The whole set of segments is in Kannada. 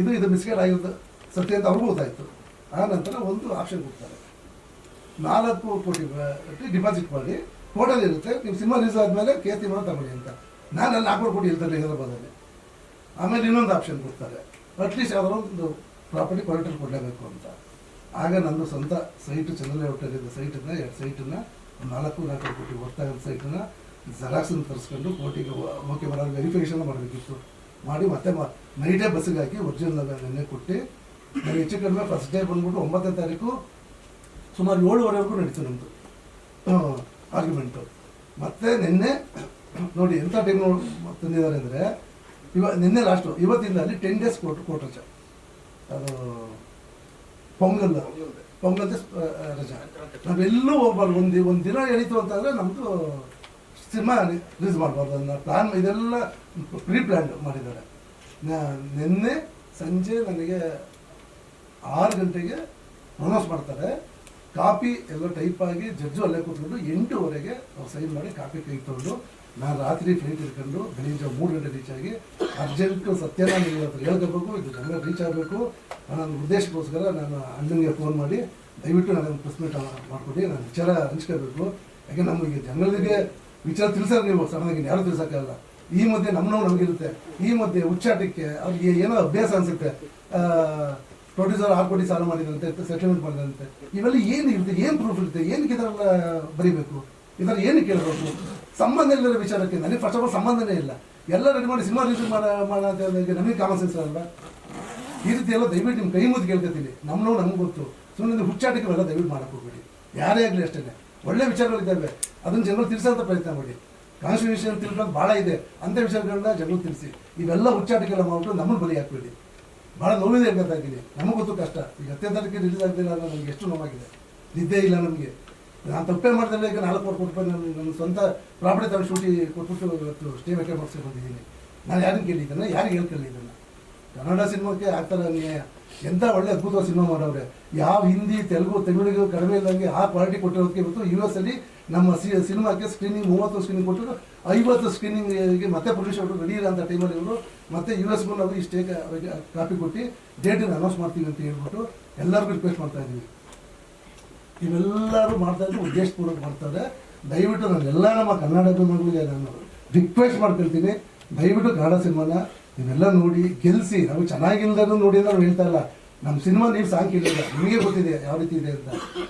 ಇದು ಇದು ಮಿಸ್ಗೇಡ್ ಆಗಿದ್ದು ಸತ್ಯ ಅಂತ ಅವ್ರಿಗೂ ಗೊತ್ತಾಯಿತು. ಆ ನಂತರ ಒಂದು ಆಪ್ಷನ್ ಕೊಡ್ತಾರೆ. ನಾಲ್ಕು ಕೋಟಿ ಡಿಪಾಸಿಟ್ ಮಾಡಿ ಟೋಟಲ್ ಇರುತ್ತೆ, ನೀವು ಸಿನಿಮಾ ರಿಲೀಸ್ ಆದಮೇಲೆ ಕೆ ತೀರ್ಮಾನ ತಗೊಳ್ಳಿ ಅಂತ. ನಾನು ಅಲ್ಲಿ ನಾಲ್ಕು ಕೋಟಿ ಇರ್ತಾರೆ ಹೈದರಾಬಾದಲ್ಲಿ. ಆಮೇಲೆ ಇನ್ನೊಂದು ಆಪ್ಷನ್ ಕೊಡ್ತಾರೆ. ಅಟ್ಲೀಸ್ಟ್ ಯಾವ್ದಾರ ಒಂದು ಪ್ರಾಪರ್ಟಿ ಕ್ವಾಲಿಟರ್ ಕೊಡಲೇಬೇಕು ಅಂತ. ಆಗ ನಂದು ಸ್ವಂತ ಸೈಟು ಹೋಟೆಲ್ ಹೋಟೆಲಿದ್ದ ಸೈಟನ್ನು ಎರಡು ಸೈಟನ್ನು ನಾಲ್ಕು ನಾಲ್ಕು ಕೋಟಿ ಹೊರ್ತಾಗಿರೋ ಸೈಟನ್ನು ಜೆರಾಕ್ಸನ್ನು ತರಿಸ್ಕೊಂಡು ಕೋಟಿಗೆ ಓಕೆ ಬರೋದು ವೆರಿಫಿಕೇಶನ್ ಮಾಡಬೇಕಿತ್ತು. ಮಾಡಿ ಮತ್ತೆ ನೈಟೇ ಬಸ್ಸಿಗೆ ಹಾಕಿ ಒರಿಜಿನಲ್ ನೆನ್ನೆ ಕೊಟ್ಟು ನನಗೆ ಹೆಚ್ಚು ಕಡಿಮೆ ಫಸ್ಟ್ ಡೇ ಬಂದ್ಬಿಟ್ಟು ಒಂಬತ್ತನೇ ತಾರೀಕು ಸುಮಾರು ಏಳುವರೆವರೆಗೂ ನಡೀತು ನಮ್ಮದು ಆರ್ಗ್ಯುಮೆಂಟು ಮತ್ತೆ ನಿನ್ನೆ, ನೋಡಿ ಎಂಥ ಟೈಮ್ ತಂದಿದ್ದಾರೆ ಅಂದರೆ, ಇವ ನಿನ್ನೆ ಲಾಸ್ಟು ಇವತ್ತಿಂದ ಅಲ್ಲಿ ಟೆನ್ ಡೇಸ್ ಕೊಟ್ಟು ಕೋರ್ಟ್ ರಜಾ. ಅದು ಪೊಂಗಲ್ ಪೊಂಗಲ್ ರಜೆ. ನಾವೆಲ್ಲೂ ಹೋಗ್ಬಾರ್ದು ಒಂದು ಒಂದು ದಿನ ಎಳೀತು ಅಂತಂದರೆ ನಮ್ಮದು ಸಿನಿಮಾ ರಿಲೀಸ್ ಮಾಡಬಾರ್ದು ಅನ್ನೋ ಪ್ಲಾನ್ ಇದೆಲ್ಲ ಪ್ರೀ ಪ್ಲ್ಯಾನ್ ಮಾಡಿದ್ದಾರೆ ನಿನ್ನೆ ಸಂಜೆ ನನಗೆ ಆರು ಗಂಟೆಗೆ ಪ್ರೊನೌನ್ಸ್ ಮಾಡ್ತಾರೆ, ಕಾಪಿ ಎಲ್ಲ ಟೈಪ್ ಆಗಿ ಜಡ್ಜು ಅಲ್ಲೇ ಕೂತ್ಕೊಂಡು ಎಂಟೂವರೆಗೆ ಅವ್ರು ಸೈನ್ ಮಾಡಿ ಕಾಪಿ ಕೈ ತೊಗೊಂಡು ನಾನು ರಾತ್ರಿ ಫ್ಲೈಟ್ ಇಟ್ಕೊಂಡು ಬೆಳಿಗ್ಗೆ ಮೂರು ಗಂಟೆ ರೀಚ್ ಆಗಿ ಅರ್ಜೆಂಟ್ ಸತ್ಯನ ನೀವು ಹತ್ರ ಹೇಳ್ಕೋಬೇಕು, ಇದು ಜನ ರೀಚ್ ಆಗಬೇಕು, ನನ್ನ ಉದ್ದೇಶಕ್ಕೋಸ್ಕರ ನಾನು ಅಣ್ಣನಿಗೆ ಫೋನ್ ಮಾಡಿ, ದಯವಿಟ್ಟು ನನಗೆ ಪ್ರೆಸ್ ಮೀಟ್ ಮಾಡಿಕೊಡಿ, ನಾನು ವಿಚಾರ ಹಂಚ್ಕೋಬೇಕು ಯಾಕೆ ನಮಗೆ ಜನಗಳಿಗೆ ವಿಚಾರ ತಿಳಿಸೋದು ನೀವು ಸಣ್ಣದಾಗಿ ಯಾರು ತಿಳಿಸೋಕ್ಕಾಗಲ್ಲ. ಈ ಮಧ್ಯೆ ನಮ್ಮ ನೋವು ನಮಗಿರುತ್ತೆ. ಈ ಮಧ್ಯೆ ಉಚ್ಚಾಟಕ್ಕೆ ಅವ್ರಿಗೆ ಏನೋ ಅಭ್ಯಾಸ ಅನ್ಸುತ್ತೆ. ಪ್ರೊಡ್ಯೂಸರ್ ಆರು ಕೋಟಿ ಸಾಲ ಮಾಡಿದಂತೆ ಸೆಟಲ್ಮೆಂಟ್ ಮಾಡಿದಂತೆ. ಇವೆಲ್ಲ ಏನು ಇರುತ್ತೆ? ಏನು ಪ್ರೂಫ್ ಇರುತ್ತೆ? ಏನಕ್ಕೆ ಇದರೆಲ್ಲ ಬರೀಬೇಕು? ಇದರ ಏನು ಕೇಳಬೇಕು? ಸಂಬಂಧ ಇಲ್ಲದ ವಿಚಾರಕ್ಕೆ ನನಗೆ ಫಸ್ಟ್ ಆಫ್ ಆಲ್ ಸಂಬಂಧನೇ ಇಲ್ಲ. ಎಲ್ಲ ರೆಡಿ ಮಾಡಿ ಸಿನಿಮಾ ರಿಲೀಸ್ ಮಾಡ ಅಂತ ನಮಗೆ ಕಾಮನ್ ಸೆನ್ಸ್ ಅಲ್ವಾ? ಈ ರೀತಿ ಎಲ್ಲ ದಯವಿಟ್ಟು ನಿಮ್ಮ ಕೈ ಮುದ್ದು ನಮ್ಮ ನೋವು ನಮ್ಗೆ ಗೊತ್ತು. ಸುಮ್ಮನೆ ಹುಚ್ಚಾಟಕ್ಕೆ ಎಲ್ಲ ದಯವಿಟ್ಟು ಮಾಡಕ್ಕೆ ಹೋಗ್ಬೇಡಿ. ಯಾರೇ ಆಗಲಿ ಅಷ್ಟೇ ಒಳ್ಳೆ ವಿಚಾರಗಳಿದ್ದಾವೆ. ಅದನ್ನು ಜನರು ತಿಳಿಸೋಂಥ ಪ್ರಯತ್ನ ಮಾಡಿ. ಕಾನ್ಸ್ಟಿಟ್ಯೂಷನ್ ತಿಳ್ಕೊಳ್ಳೋದು ಭಾಳ ಇದೆ. ಅಂಥ ವಿಷಯಗಳನ್ನ ಜನರು ತಿಳಿಸಿ. ಇವೆಲ್ಲ ಉಚ್ಚಾಟಕ್ಕೆಲ್ಲ ಮಾಡ್ಬಿಟ್ಟು ನಮ್ಮನ್ನು ಬಲಿ ಹಾಕ್ಬೇಡಿ. ಭಾಳ ನೋವಿದೆ ಹೇಳ್ತಾ ಇದ್ದೀನಿ. ನಮಗೆ ಗೊತ್ತು ಕಷ್ಟ. ಈಗ ಅತ್ಯಂತಕ್ಕೆ ರಿಲೀಸ್ ಆಗ್ತಿಲ್ಲ ಅನ್ನೋ ನಮ್ಗೆ ಎಷ್ಟು ನೋವಾಗಿದೆ. ನಿದ್ದೆ ಇಲ್ಲ ನಮಗೆ. ನಾನು ತಪ್ಪೇ ಮಾಡಿದ್ರೆ ಈಗ ನಾಲ್ಕು ಕೋಟಿ ರೂಪಾಯಿ ನಾನು ನನ್ನ ಸ್ವಂತ ಪ್ರಾಪರ್ಟಿ ತಗೊಂಡು ಶೂಟಿ ಕೊಟ್ಬಿಟ್ಟು ಇವತ್ತು ಸ್ಟೇ ಬೇಕಾಗಿ ಬಂದಿದ್ದೀನಿ. ನಾನು ಯಾರನ್ನು ಕೇಳಿದ್ದಾನೆ ಯಾರಿಗೆ ಹೇಳ್ಕೊಳ್ಳಿ ಇದನ್ನು? ಕನ್ನಡ ಸಿನಿಮಾಕ್ಕೆ ಆಗ್ತಾರೆ ನನಗೆ ಎಂಥ ಒಳ್ಳೆ ಅದ್ಭುತ ಸಿನಿಮಾ ಮಾಡವ್ರೆ ಯಾವ ಹಿಂದಿ, ತೆಲುಗು, ತಮಿಳಿಗೂ ಕಡಿಮೆ ಇಲ್ಲದಂಗೆ ಆ ಕ್ವಾಲಿಟಿ ಕೊಟ್ಟಿರೋದಕ್ಕೆ ಇವತ್ತು ಯು ಎಸ್ ಅಲ್ಲಿ ನಮ್ಮ ಸಿನಿಮಾಕ್ಕೆ ಸ್ಕ್ರೀನಿಂಗ್ ಮೂವತ್ತು ಸ್ಕ್ರೀನಿಂಗ್ ಕೊಟ್ಟರು ಐವತ್ತು ಸ್ಕ್ರೀನಿಂಗ್ಗೆ ಮತ್ತೆ ಪ್ರೊಡ್ಯೂಸರ್ ರೆಡಿ ಇಲ್ಲ ಅಂತ ಟೈಮಲ್ಲಿ ಇವರು ಮತ್ತೆ ಯು ಎಸ್ ಬಂದು ಇಷ್ಟೇ ಕಾಪಿ ಕೊಟ್ಟು ಡೇಟನ್ನು ಅನೌನ್ಸ್ ಮಾಡ್ತೀವಿ ಅಂತ ಹೇಳ್ಬಿಟ್ಟು ಎಲ್ಲರಿಗೂ ರಿಕ್ವೆಸ್ಟ್ ಮಾಡ್ತಾ ಇದ್ದೀವಿ ಇವೆಲ್ಲರೂ ಮಾಡ್ತಾ ಇದ್ದು ಉದ್ದೇಶಪೂರ್ವಕ ಮಾಡ್ತಾರೆ. ದಯವಿಟ್ಟು ನಾನು ಎಲ್ಲ ನಮ್ಮ ಕನ್ನಡ ಅಭಿಮಾನಿಗಳಿಗೆ ನಾನು ರಿಕ್ವೆಸ್ಟ್ ಮಾಡ್ಕೊಳ್ತೀನಿ. ದಯವಿಟ್ಟು ಕನ್ನಡ ಸಿನಿಮಾನ ನೀವೆಲ್ಲ ನೋಡಿ ಗೆಲ್ಸಿ, ನಾವು ಚೆನ್ನಾಗಿಲ್ಲದನ್ನು ನೋಡಿ ಅಂತ ನಾವು ಹೇಳ್ತಾ ಇಲ್ಲ. ನಮ್ಮ ಸಿನಿಮಾ ನೀವು ಸಾಂಗ್ ನಿಮಗೆ ಗೊತ್ತಿದೆ ಯಾವ ರೀತಿ ಇದೆ ಅಂತ.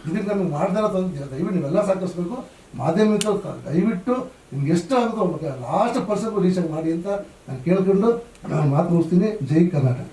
ಇದಕ್ಕೆ ನಮಗೆ ಮಾಡ್ದಾರ ತಂದು ದಯವಿಟ್ಟು ನೀವೆಲ್ಲ ಸಾಕಿಸ್ಬೇಕು ಮಾಧ್ಯಮಿಕ ದಯವಿಟ್ಟು ನಿಮ್ಗೆ ಎಷ್ಟು ಆಗುತ್ತೋ ಲಾಸ್ಟ್ ಪರ್ಸೆಂಟ್ ರೀಚ್ ಮಾಡಿ ಅಂತ ನಾನು ಕೇಳ್ಕೊಂಡು ನಾನು ಮಾತು ಮುಗಿಸ್ತೀನಿ. ಜೈ ಕರ್ನಾಟಕ.